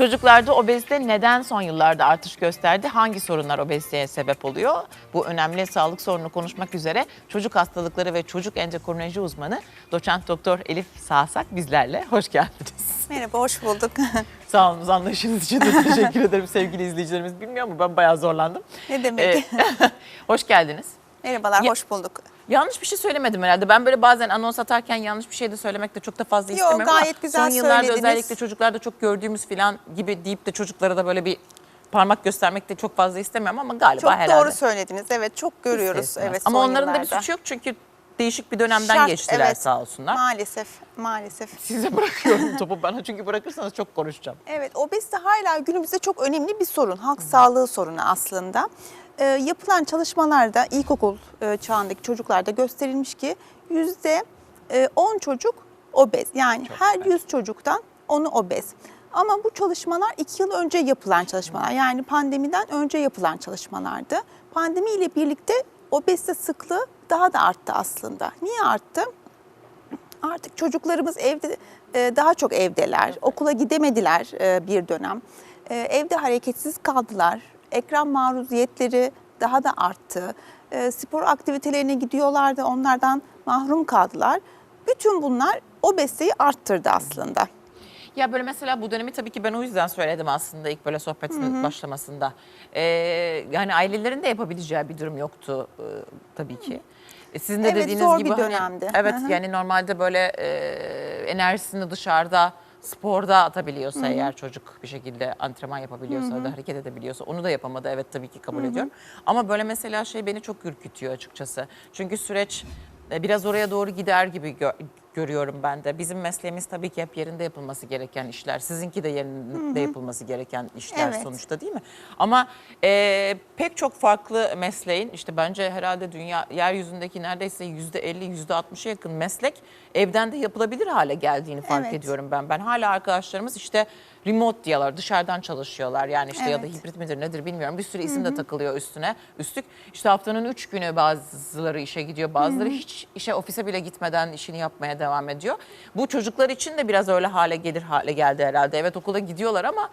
Çocuklarda obezite neden son yıllarda artış gösterdi? Hangi sorunlar obeziteye sebep oluyor? Bu önemli sağlık sorunu konuşmak üzere çocuk hastalıkları ve çocuk endokrinoloji uzmanı doçent doktor Elif Sağsak bizlerle. Hoş geldiniz. Merhaba, hoş bulduk. Sağ olun anlayışınız için de teşekkür ederim sevgili izleyicilerimiz. Bilmiyor mu ben bayağı zorlandım. Ne demek? Ee, hoş geldiniz. Merhabalar, ya- hoş bulduk. Yanlış bir şey söylemedim herhalde. Ben böyle bazen anons atarken yanlış bir şey de söylemek de çok da fazla Yo, istemiyorum ama gayet güzel son yıllarda söylediniz. özellikle çocuklarda çok gördüğümüz falan gibi deyip de çocuklara da böyle bir parmak göstermek de çok fazla istemiyorum ama galiba Çok herhalde. doğru söylediniz. Evet, çok görüyoruz. ister. Evet, ama onların da bir yıllarda. suçu yok çünkü değişik bir dönemden Şart, geçtiler evet. sağ olsunlar. Maalesef, maalesef. Size bırakıyorum topu bana çünkü bırakırsanız çok konuşacağım. Evet, obezite hala günümüzde çok önemli bir sorun. Halk sağlığı sorunu aslında. Ee, yapılan çalışmalarda ilkokul e, çağındaki çocuklarda gösterilmiş ki yüzde e, 10 çocuk obez. Yani her 100 çocuktan 10'u obez. Ama bu çalışmalar 2 yıl önce yapılan çalışmalar. Yani pandemiden önce yapılan çalışmalardı. Pandemiyle birlikte obezite sıklığı daha da arttı aslında. Niye arttı? Artık çocuklarımız evde e, daha çok evdeler. Okula gidemediler e, bir dönem. E, Evde hareketsiz kaldılar. Ekran maruziyetleri daha da arttı. E, Spor aktivitelerine gidiyorlardı. Onlardan mahrum kaldılar. Bütün bunlar obeziteyi arttırdı aslında. Ya böyle mesela bu dönemi tabii ki ben o yüzden söyledim aslında ilk böyle sohbetin başlamasında. Ee, yani ailelerin de yapabileceği bir durum yoktu e, tabii ki. E, Sizin de Evet, dediğiniz zor bir gibi hani- dönemdi. evet Hı hı. yani normalde böyle e, enerjisini dışarıda sporda atabiliyorsa eğer çocuk bir şekilde antrenman yapabiliyorsa da hareket edebiliyorsa onu da yapamadı evet tabii ki kabul ediyorum. Ama böyle mesela şey beni çok ürkütüyor açıkçası. Çünkü süreç e, biraz oraya doğru gider gibi görüyorum ben de. Bizim mesleğimiz tabii ki hep yerinde yapılması gereken işler. Sizinki de yerinde yapılması gereken işler Evet. sonuçta değil mi? Ama e, pek çok farklı mesleğin işte bence herhalde dünya yeryüzündeki neredeyse yüzde 50 yüzde 60'a yakın meslek evden de yapılabilir hale geldiğini fark Evet. ediyorum ben. Ben hala arkadaşlarımız işte remote diyorlar dışarıdan çalışıyorlar yani işte ya da Evet. hibrit midir nedir bilmiyorum. Bir sürü isim de takılıyor üstüne. Üstlük işte haftanın üç günü bazıları işe gidiyor bazıları hiç işe ofise bile gitmeden işini yapmaya devam ediyor. Bu çocuklar için de biraz öyle hale gelir hale geldi herhalde. Evet okula gidiyorlar ama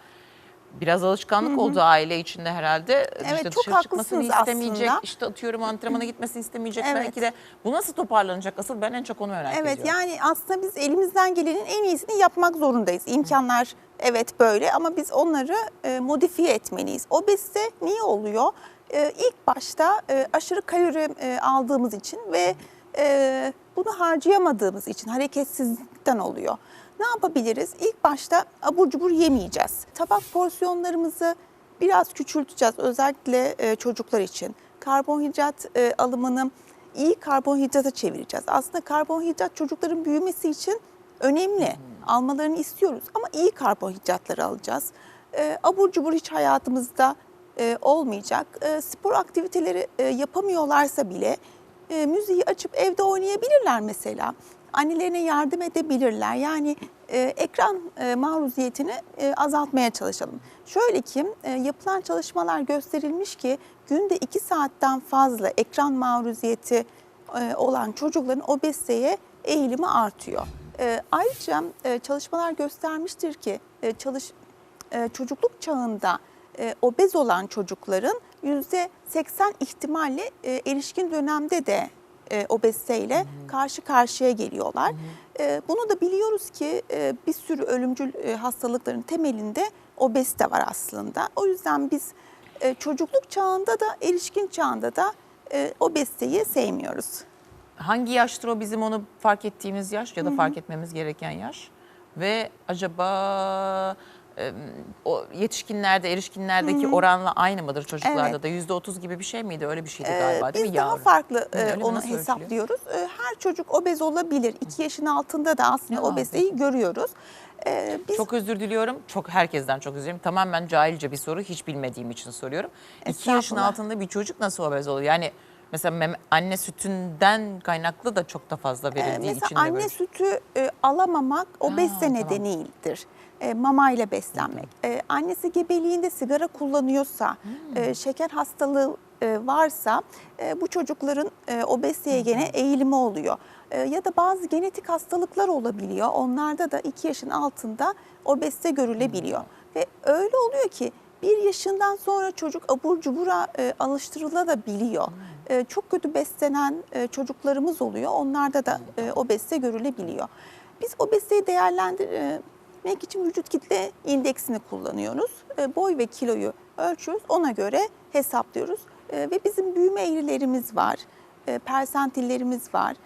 biraz alışkanlık oldu aile içinde herhalde. Evet, işte çok haklısınız istemeyecek, aslında. işte atıyorum antrenmana gitmesini istemeyecek Evet. belki de. Bu nasıl toparlanacak? Asıl ben en çok onu merak Evet ediyorum. yani aslında biz elimizden gelenin en iyisini yapmak zorundayız. İmkanlar evet böyle ama biz onları e, modifiye etmeliyiz. Obezite niye oluyor? E, ilk başta e, aşırı kalori e, aldığımız için ve e, bunu harcayamadığımız için hareketsizlikten oluyor. Ne yapabiliriz? İlk başta abur cubur yemeyeceğiz. Tabak porsiyonlarımızı biraz küçülteceğiz özellikle e, çocuklar için. Karbonhidrat e, alımını iyi karbonhidrata çevireceğiz. Aslında karbonhidrat çocukların büyümesi için önemli. Almalarını istiyoruz ama iyi karbonhidratları alacağız. E, abur cubur hiç hayatımızda e, olmayacak. E, spor aktiviteleri e, yapamıyorlarsa bile e, müziği açıp evde oynayabilirler mesela. Annelerine yardım edebilirler. Yani e, ekran e, maruziyetini e, azaltmaya çalışalım. Şöyle ki e, yapılan çalışmalar gösterilmiş ki günde 2 saatten fazla ekran maruziyeti e, olan çocukların obeziteye eğilimi artıyor. E, ayrıca e, çalışmalar göstermiştir ki e, çalış e, çocukluk çağında e, obez olan çocukların 80 ihtimalle e, erişkin dönemde de e, obeziteyle karşı karşıya geliyorlar. E, bunu da biliyoruz ki e, bir sürü ölümcül e, hastalıkların temelinde obezite var aslında. O yüzden biz e, çocukluk çağında da erişkin çağında da e, obeziteyi sevmiyoruz. Hangi yaştır o bizim onu fark ettiğimiz yaş ya da fark etmemiz gereken yaş? Ve acaba o yetişkinlerde, erişkinlerdeki oranla aynı mıdır çocuklarda Evet. da? Yüzde otuz gibi bir şey miydi? Öyle bir şeydi Ee, galiba değil Biz mi daha yavrum? farklı Hı, e, onu Nasıl ölçülüyor? hesaplıyoruz. E, Her çocuk obez olabilir. 2 yaşın altında da aslında Ya, obeziteyi görüyoruz. E, Biz Çok özür diliyorum. Çok herkesten çok özür diliyorum. Tamamen cahilce bir soru. Hiç bilmediğim için soruyorum. İki yaşın altında bir çocuk nasıl obez olur? Yani mesela anne sütünden kaynaklı da çok da fazla e, verildiği için mesela anne sütü e, alamamak obezite tamam. nedenidir. E, mamayla beslenmek. E, annesi gebeliğinde sigara kullanıyorsa, Hmm. e, şeker hastalığı e, varsa e, bu çocukların e, obeziteye gene eğilimi oluyor. E, ya da bazı genetik hastalıklar olabiliyor. Onlarda da 2 yaşın altında obezite görülebiliyor. Ve öyle oluyor ki bir yaşından sonra çocuk abur cubura e, alıştırılabiliyor. E, çok kötü beslenen e, çocuklarımız oluyor. Onlarda da e, obezite görülebiliyor. Biz obeziteyi değerlendirmek için vücut kitle indeksini kullanıyoruz. E, boy ve kiloyu ölçüyoruz. Ona göre hesaplıyoruz. E, ve bizim büyüme eğrilerimiz var. E, persentillerimiz var.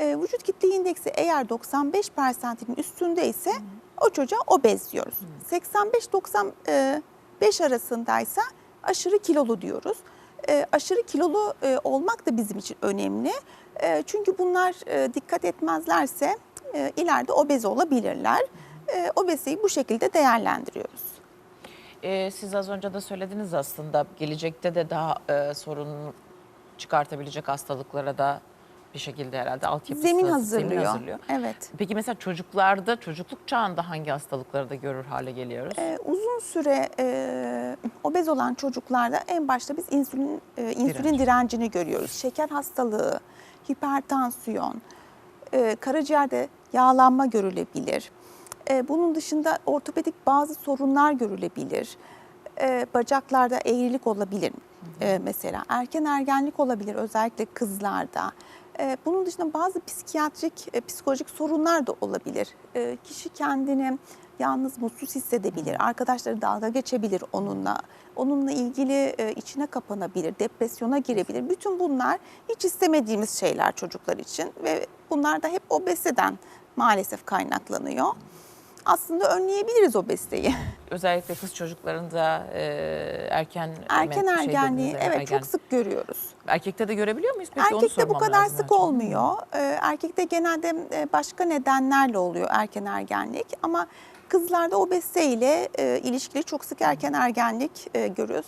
Vücut kitle indeksi eğer 95 persentilin üstündeyse o çocuğa obez diyoruz. 85-95 arasındaysa aşırı kilolu diyoruz. E, aşırı kilolu e, olmak da bizim için önemli. E, çünkü bunlar e, dikkat etmezlerse e, ileride obez olabilirler. E, obeziteyi bu şekilde değerlendiriyoruz. Ee, siz az önce de söylediniz aslında gelecekte de daha e, sorun çıkartabilecek hastalıklara da bir şekilde herhalde altyapısı Zemin hazırlıyor. hazırlıyor. Evet. Peki mesela çocuklarda çocukluk çağında hangi hastalıkları da görür hale geliyoruz? Ee, uzun süre e, obez olan çocuklarda en başta biz insülin e, insülin Direnç. direncini görüyoruz. Şeker hastalığı, hipertansiyon, e, karaciğerde yağlanma görülebilir. E, bunun dışında ortopedik bazı sorunlar görülebilir. E, bacaklarda eğrilik olabilir e, mesela. Erken ergenlik olabilir özellikle kızlarda. E, bunun dışında bazı psikiyatrik, e, psikolojik sorunlar da olabilir. E, kişi kendini yalnız mutsuz hissedebilir, arkadaşları dalga geçebilir onunla. Onunla ilgili e, içine kapanabilir, depresyona girebilir. Bütün bunlar hiç istemediğimiz şeyler çocuklar için ve bunlar da hep obeziteden maalesef kaynaklanıyor. Aslında önleyebiliriz obeziteyi. Özellikle kız çocuklarında e, erken Erken şey ergenliği evet ergen- çok sık görüyoruz. Erkekte de görebiliyor muyuz? Peki Erkekte bu kadar sık olmuyor. Ee, Erkekte genelde e, başka nedenlerle oluyor erken ergenlik ama kızlarda obezite ile e, ilişkili çok sık erken ergenlik e, görüyoruz.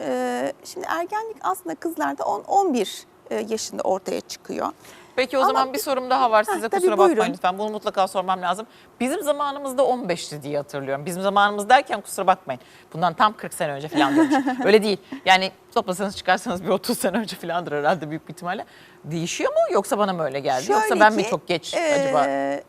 E, şimdi ergenlik aslında kızlarda 10-11 e, yaşında ortaya çıkıyor. Peki o Ama zaman bir sorum daha var size Heh, tabii, kusura buyurun. bakmayın lütfen. Bunu mutlaka sormam lazım. Bizim zamanımızda 15'ti diye hatırlıyorum. Bizim zamanımız derken kusura bakmayın. Bundan tam 40 sene önce falan diyormuş. Öyle değil. Yani toplasanız çıkarsanız bir 30 sene önce falandır herhalde büyük bir ihtimalle. Değişiyor mu yoksa bana mı öyle geldi? yoksa Şöyle ben mi ki, çok geç e, acaba? e,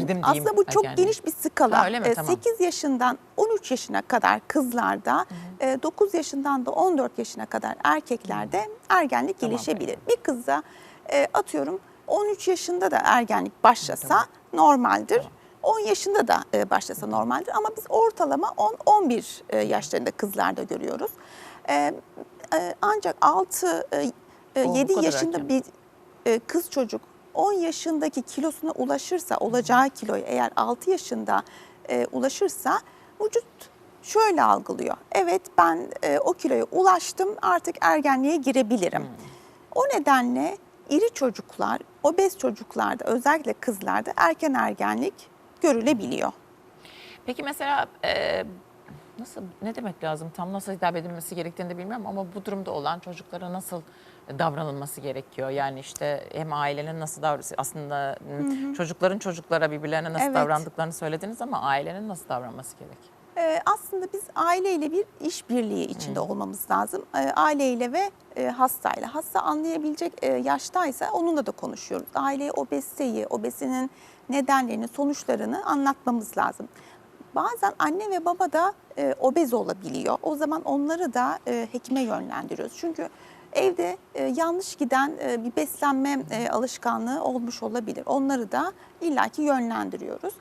Girdim aslında bu çok ergenliğe. geniş bir skala. Ha, öyle mi? E, Tamam. 8 yaşından 13 yaşına kadar kızlarda, e, 9 yaşından da 14 yaşına kadar erkeklerde ergenlik Tamam, gelişebilir. Bir kızda e, atıyorum 13 yaşında da ergenlik başlasa normaldir. 10 yaşında da e, başlasa normaldir ama biz ortalama 10-11 e, yaşlarında kızlarda görüyoruz. E, e, ancak 6 Oo, bu 7 kadar yaşında erken. bir e, kız çocuk 10 yaşındaki kilosuna ulaşırsa, olacağı kiloyu eğer 6 yaşında e, ulaşırsa vücut şöyle algılıyor. Evet ben e, o kiloya ulaştım artık ergenliğe girebilirim. O nedenle iri çocuklar, obez çocuklarda özellikle kızlarda erken ergenlik görülebiliyor. Peki mesela e, nasıl ne demek lazım? Tam nasıl hitap edilmesi gerektiğini de bilmiyorum ama bu durumda olan çocuklara nasıl davranılması gerekiyor? Yani işte hem ailenin nasıl davranması aslında çocukların çocuklara birbirlerine nasıl Evet. davrandıklarını söylediniz ama ailenin nasıl davranması gerekiyor? Ee, aslında biz aileyle bir işbirliği içinde olmamız lazım. Ee, aileyle ve e, hastayla. Hasta anlayabilecek e, yaştaysa onunla da konuşuyoruz. Aileye obeziteyi, obezitenin nedenlerini, sonuçlarını anlatmamız lazım. Bazen anne ve baba da e, obez olabiliyor. O zaman onları da e, hekime yönlendiriyoruz. Çünkü evde e, yanlış giden e, bir beslenme e, alışkanlığı olmuş olabilir. Onları da illaki yönlendiriyoruz.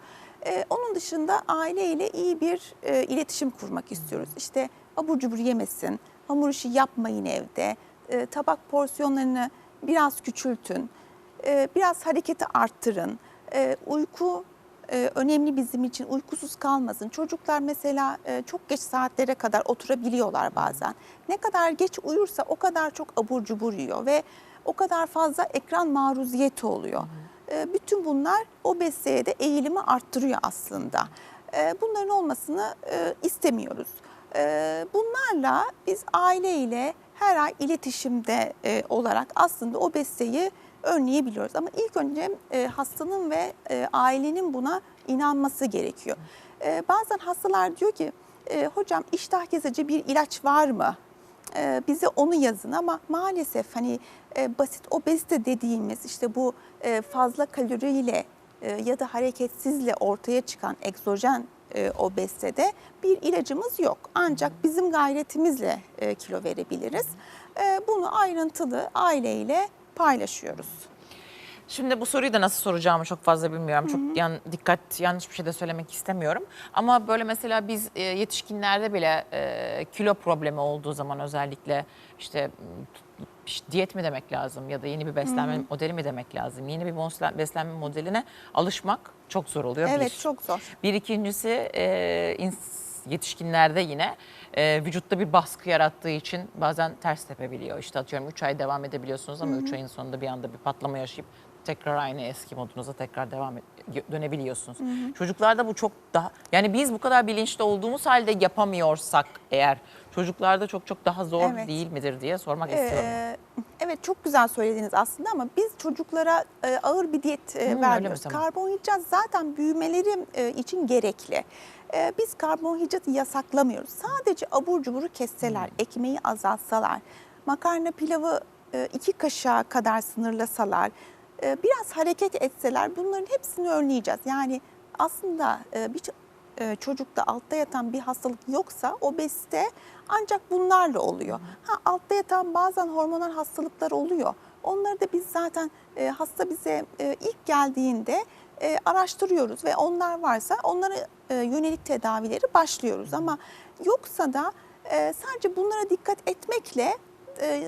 Ee, onun dışında aileyle iyi bir e, iletişim kurmak istiyoruz. İşte abur cubur yemesin, hamur işi yapmayın evde, e, tabak porsiyonlarını biraz küçültün, e, biraz hareketi arttırın, e, uyku e, önemli bizim için uykusuz kalmasın. Çocuklar mesela e, çok geç saatlere kadar oturabiliyorlar bazen. Ne kadar geç uyursa o kadar çok abur cubur yiyor ve o kadar fazla ekran maruziyeti oluyor. E, Bütün bunlar obeziteye de eğilimi arttırıyor aslında. E, Bunların olmasını e, istemiyoruz. E, Bunlarla biz aileyle her ay iletişimde e, olarak aslında obeziteyi önleyebiliyoruz. Ama ilk önce e, hastanın ve ailenin buna inanması gerekiyor. Bazen hastalar diyor ki hocam iştah kesici bir ilaç var mı? E, bize onu yazın ama maalesef hani e, basit obezite dediğimiz işte bu e, fazla kaloriyle e, ya da hareketsizle ortaya çıkan egzojen e, obezitede bir ilacımız yok. Ancak bizim gayretimizle e, kilo verebiliriz. E, bunu ayrıntılı aileyle paylaşıyoruz. Şimdi bu soruyu da nasıl soracağımı çok fazla bilmiyorum. Çok yan, dikkat yanlış bir şey de söylemek istemiyorum. Ama böyle mesela biz e, yetişkinlerde bile e, kilo problemi olduğu zaman özellikle işte işte diyet mi demek lazım ya da yeni bir beslenme modeli mi demek lazım? Yeni bir beslen- beslenme modeline alışmak çok zor oluyor. Evet bir. çok zor. Bir ikincisi e, yetişkinlerde yine e, vücutta bir baskı yarattığı için bazen ters tepebiliyor. İşte atıyorum 3 ay devam edebiliyorsunuz ama 3 ayın sonunda bir anda bir patlama yaşayıp tekrar aynı eski modunuza tekrar devam et, dönebiliyorsunuz. Çocuklarda bu çok daha yani biz bu kadar bilinçli olduğumuz halde yapamıyorsak eğer çocuklarda çok çok daha zor Evet. değil midir diye sormak istiyorum. Ee, evet çok güzel söylediniz aslında ama biz çocuklara e, ağır bir diyet e, mi? vermiyoruz. Karbonhidrat zaten büyümeleri e, için gerekli. E, biz karbonhidratı yasaklamıyoruz. Sadece abur cuburu kesseler, ekmeği azaltsalar, makarna pilavı e, iki kaşığa kadar sınırlasalar, biraz hareket etseler bunların hepsini önleyeceğiz. Yani aslında e, bir e, çocukta altta yatan bir hastalık yoksa obezite ancak bunlarla oluyor. Ha altta yatan bazen hormonal hastalıklar oluyor. Onları da biz zaten e, hasta bize e, ilk geldiğinde e, araştırıyoruz ve onlar varsa onlara e, yönelik tedavileri başlıyoruz. Ama yoksa da e, sadece bunlara dikkat etmekle e,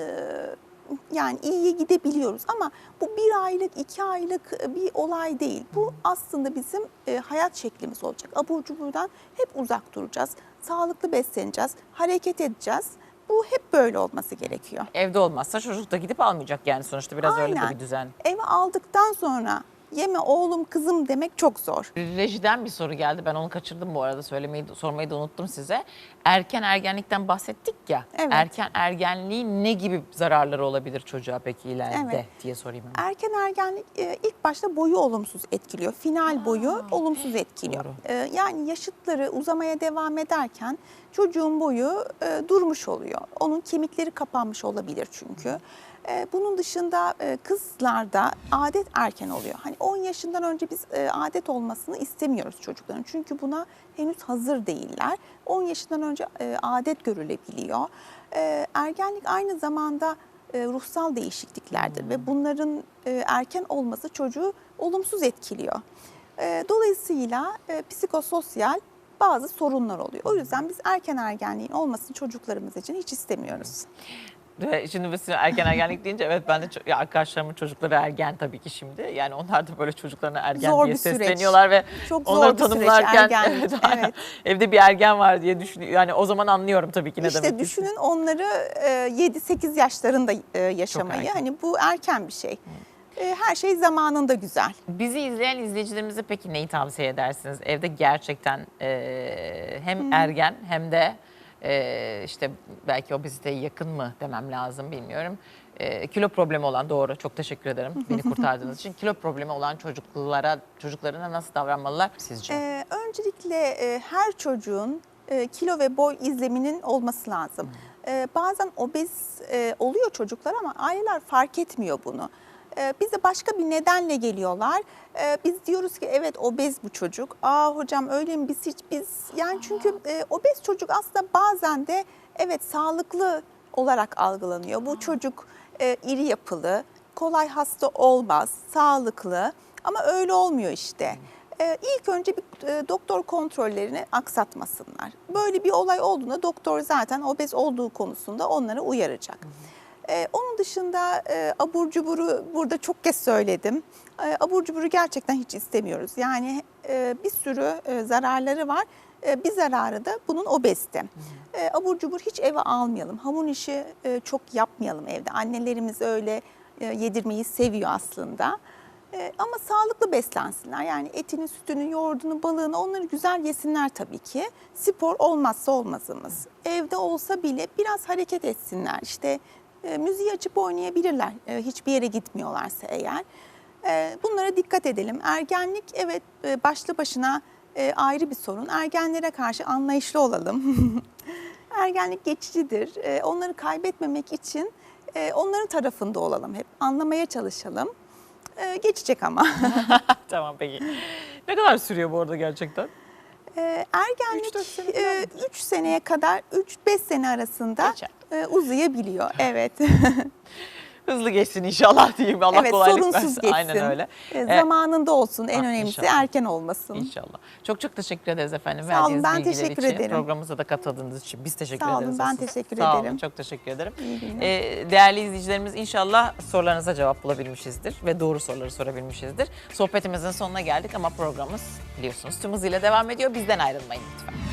yani iyiye gidebiliyoruz ama bu bir aylık, iki aylık bir olay değil. Bu aslında bizim e, hayat şeklimiz olacak. Abur cuburdan hep uzak duracağız. Sağlıklı besleneceğiz, hareket edeceğiz. Bu hep böyle olması gerekiyor. Evde olmazsa çocuk da gidip almayacak yani sonuçta biraz öyle de Aynen. bir düzen. Eve aldıktan sonra yeme oğlum kızım demek çok zor. Rejiden bir soru geldi. Ben onu kaçırdım bu arada. Söylemeyi, sormayı da unuttum size. Erken ergenlikten bahsettik ya. Evet. Erken ergenliğin ne gibi zararları olabilir çocuğa peki ileride Evet. diye sorayım. hemen. Erken ergenlik e, ilk başta boyu olumsuz etkiliyor. Final boyu olumsuz etkiliyor. Doğru. E, Yani yaşıtları uzamaya devam ederken çocuğun boyu e, durmuş oluyor. Onun kemikleri kapanmış olabilir çünkü. E, Bunun dışında e, kızlarda adet erken oluyor. Hani 10 yaşından önce biz e, adet olmasını istemiyoruz çocukların. Çünkü buna henüz hazır değiller. 10 yaşından önce e, adet görülebiliyor. Ergenlik aynı zamanda ruhsal değişikliklerdir ve bunların erken olması çocuğu olumsuz etkiliyor. Dolayısıyla psikososyal bazı sorunlar oluyor. O yüzden biz erken ergenliğin olmasını çocuklarımız için hiç istemiyoruz. Ve şimdi mesela erken ergenlik deyince evet ben de ya arkadaşlarımın çocukları ergen tabii ki şimdi. Yani onlar da böyle çocuklarına ergen Zor diye süreç. sesleniyorlar ve Çok zor onları süreç tanımlarken ergenlik, aynen. evet. evde bir ergen var diye düşünüyor. Yani o zaman anlıyorum tabii ki ne işte demek düşünün onları e, 7-8 yaşlarında e, yaşamayı. Hani bu erken bir şey. E, Her şey zamanında güzel. Bizi izleyen izleyicilerimize peki neyi tavsiye edersiniz? Evde gerçekten e, hem ergen hem de e, işte belki obeziteye yakın mı demem lazım bilmiyorum. E, kilo problemi olan doğru çok teşekkür ederim beni kurtardığınız için. Kilo problemi olan çocuklara çocuklarına nasıl davranmalılar sizce? Ee, öncelikle e, her çocuğun e, kilo ve boy izleminin olması lazım. Ee, bazen obez e, oluyor çocuklar ama aileler fark etmiyor bunu. Ee, bize başka bir nedenle geliyorlar. Ee, biz diyoruz ki evet obez bu çocuk. Aa hocam öyle mi biz hiç biz yani çünkü e, obez çocuk aslında bazen de evet sağlıklı olarak algılanıyor. Bu çocuk e, iri yapılı, kolay hasta olmaz, sağlıklı ama öyle olmuyor işte. Ee, ilk önce bir e, doktor kontrollerini aksatmasınlar. Böyle bir olay olduğunda doktor zaten obez olduğu konusunda onları uyaracak. Ee, onun dışında e, abur cuburu burada çok kez söyledim. E, abur cuburu gerçekten hiç istemiyoruz. Yani e, bir sürü e, zararları var. E, bir zararı da bunun obezite. E, abur cubur hiç eve almayalım. Hamur işi e, çok yapmayalım evde. Annelerimiz öyle e, yedirmeyi seviyor aslında. E, ama sağlıklı beslensinler. Yani etini, sütünü, yoğurdunu, balığını onları güzel yesinler tabii ki. Spor olmazsa olmazımız. Evde olsa bile biraz hareket etsinler. İşte e, müziği açıp oynayabilirler. E, hiçbir yere gitmiyorlarsa eğer. E, bunlara dikkat edelim. Ergenlik evet e, başlı başına e, ayrı bir sorun. Ergenlere karşı anlayışlı olalım. Ergenlik geçicidir. E, onları kaybetmemek için e, onların tarafında olalım hep. Anlamaya çalışalım. E, geçecek ama. tamam peki. Ne kadar sürüyor bu arada gerçekten? Ee, ergenlik Üç, dört sene falan 3 seneye kadar 3-5 sene arasında Geçer. E, uzayabiliyor. Evet. Hızlı geçsin inşallah diyeyim. Allah evet kolaylık sorunsuz versin. geçsin. Aynen öyle. E, Evet. zamanında olsun. En Ah, önemlisi inşallah. erken olmasın. İnşallah. Çok çok teşekkür ederiz efendim. Sağ olun, ben teşekkür için. ederim. Programımıza da katıldığınız için biz teşekkür Sağ olun, ederiz. ben asıl. teşekkür Sağ ederim. olun, çok teşekkür ederim. Ee, değerli izleyicilerimiz inşallah sorularınıza cevap bulabilmişizdir ve doğru soruları sorabilmişizdir. Sohbetimizin sonuna geldik ama programımız biliyorsunuz tüm hızıyla devam ediyor. Bizden ayrılmayın lütfen.